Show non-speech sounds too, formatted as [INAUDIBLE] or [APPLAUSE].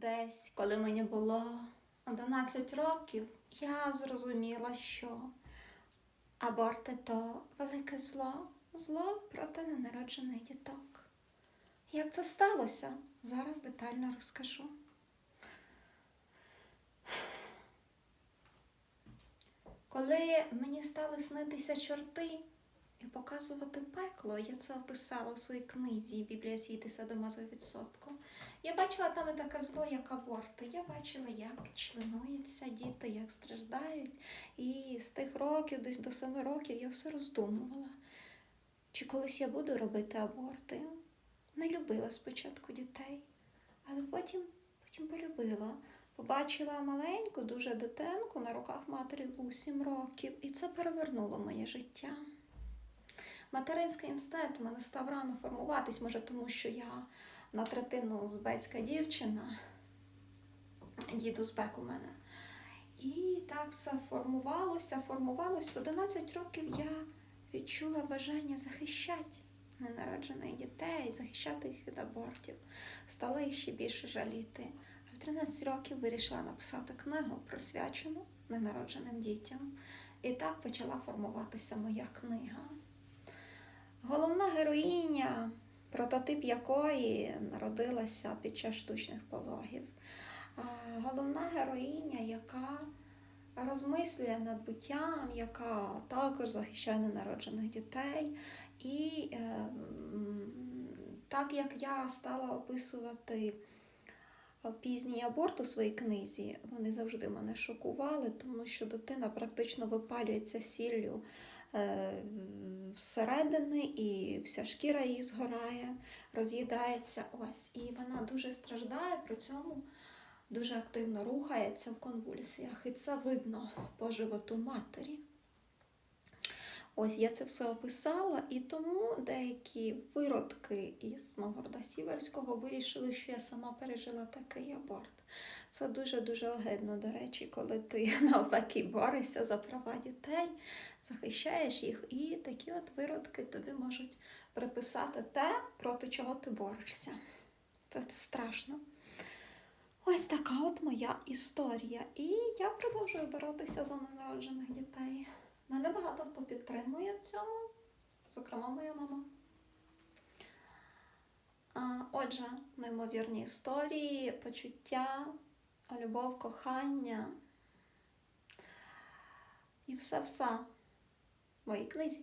Десь, коли мені було 11 років, я зрозуміла, що аборти то велике зло, зло проти ненароджених діток. Як це сталося, зараз детально розкажу. Коли мені стали снитися чорти і показувати пекло, я це описала в своїй книзі Біблія світи Садомазові відсотку. Я бачила там і таке зло, як аборти. Я бачила, як членуються діти, як страждають. І з тих років, десь до семи років, я все роздумувала. Чи колись я буду робити аборти? Не любила спочатку дітей, але потім, потім полюбила. Побачила маленьку, дуже дитинку на руках матері у сім років, і це перевернуло моє життя. Материнський інстинкт в мене став рано формуватись, може, тому що я на третину узбецька дівчина, дід узбек у мене. І так все формувалося, формувалось. В 11 років я відчула бажання захищати ненароджених дітей, захищати їх від абортів. Стала їх ще більше жаліти. А в 13 років вирішила написати книгу, присвячену ненародженим дітям. І так почала формуватися моя книга. Головна героїня, прототип якої народилася під час штучних пологів. Головна героїня, яка розмислює над буттям, яка також захищає ненароджених дітей. І е, так як я стала описувати пізній аборт у своїй книзі, вони завжди мене шокували, тому що дитина практично випалюється сіллю всередини, і вся шкіра її згорає, роз'їдається. Ось. І вона дуже страждає, при цьому дуже активно рухається в конвульсіях. І це видно по животу матері. Ось я це все описала, і тому деякі виродки із Новгорода Сіверського вирішили, що я сама пережила такий аборт. Це дуже-дуже огидно, до речі, коли ти [LAUGHS] навпаки борешся за права дітей, захищаєш їх, і такі от виродки тобі можуть приписати те, проти чого ти борешся. Це страшно. Ось така от моя історія. І я продовжую боротися за ненароджених дітей. Мене багато хто підтримує в цьому, зокрема моя мама. Отже, неймовірні історії, почуття, любов, кохання і все-все в моїй книзі.